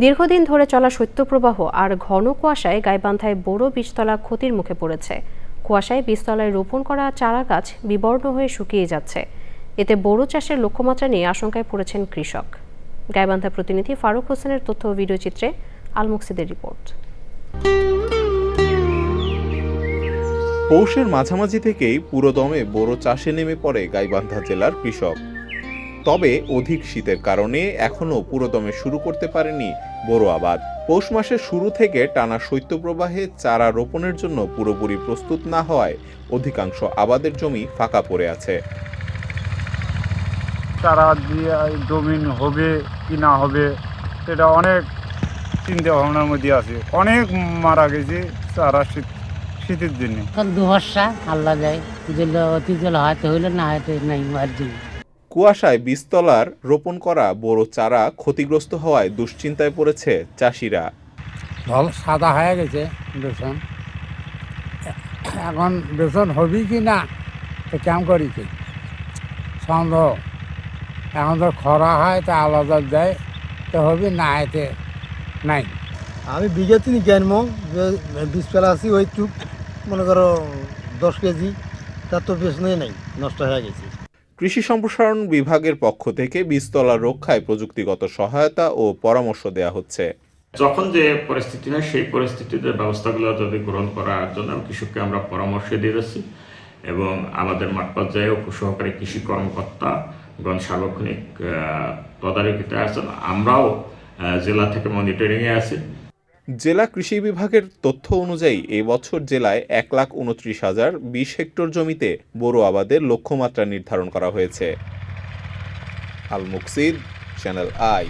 দীর্ঘদিন ধরে চলা শৈত্যপ্রবাহ আর ঘন কুয়াশায় গাইবান্ধায় বড় বীজতলা ক্ষতির মুখে পড়েছে। কুয়াশায় বীজতলায় রোপণ করা চারা গাছ বিবর্ণ হয়ে শুকিয়ে যাচ্ছে। এতে বোরো চাষের লক্ষ্যমাত্রা নিয়ে আশঙ্কায় পড়েছেন কৃষক। গাইবান্ধা প্রতিনিধি ফারুক হোসেনের তথ্য ও ভিডিওচিত্রে আলমুকসিদের রিপোর্ট। পৌষের মাঝামাঝি থেকেই পুরোদমে বোরো চাষে নেমে পড়ে গাইবান্ধা জেলার কৃষক। তবে অধিক শীতের কারণে এখনও পুরোদমে শুরু করতে পারেনি বোরো আবাদ পৌষ মাসের শুরু থেকে টানা শৈত্যপ্রবাহে চারা রোপণের জন্য পুরোপুরি প্রস্তুত না হওয়ায় অধিকাংশ আবাদের জমি ফাঁকা পড়ে আছে। চারা দিয়ে জমিন হবে কি না হবে সেটা অনেক চিন্তা ভাবনার মধ্যে আছে। অনেক মারা গেছে চারা শীত শীতের জন্য এখন দু আল্লাহ দেয়। দিল অতি জল হয়তো হইল না হয়তো নাই আর দিন কুয়াশায় বীজতলার রোপণ করা বোরো চারা ক্ষতিগ্রস্ত হওয়ায় দুশ্চিন্তায় পড়েছে চাষিরা। জল সাদা হয়ে গেছে বেসন। এখন বেসন হবি কি না তো কেমন করি কি সন্দেহ। এখন তো খরা হয় তা আলাদা দেয় তো হবি না এতে নাই। আমি বিঘা তিনি জ্ঞানমো যে বীজ ফেলা আছি ওই টুক মনে করো দশ কেজি তার তো বেশনই নাই নষ্ট হয়ে গেছে। কৃষি সম্প্রসারণ বিভাগের পক্ষ থেকে বীজতলা রক্ষায় প্রযুক্তিগত সহায়তা ও পরামর্শ দেওয়া হচ্ছে। যখন যে পরিস্থিতি হয়, সেই পরিস্থিতিতে ব্যবস্থাগুলো যদি গ্রহণ করার জন্য কৃষককে আমরা পরামর্শ দিয়ে যাচ্ছি এবং আমাদের মাঠ পর্যায়ে সহকারী কৃষি কর্মকর্তা কর্মকর্তাগণ সার্বক্ষণিক তদারকিতে আছেন। আমরাও জেলা থেকে মনিটরিংয়ে আছি। জেলা কৃষি বিভাগের তথ্য অনুযায়ী এ বছর জেলায় এক লাখ উনত্রিশ হাজার বিশ হেক্টর জমিতে বোরো আবাদের লক্ষ্যমাত্রা নির্ধারণ করা হয়েছে। Al Muksid, channel I.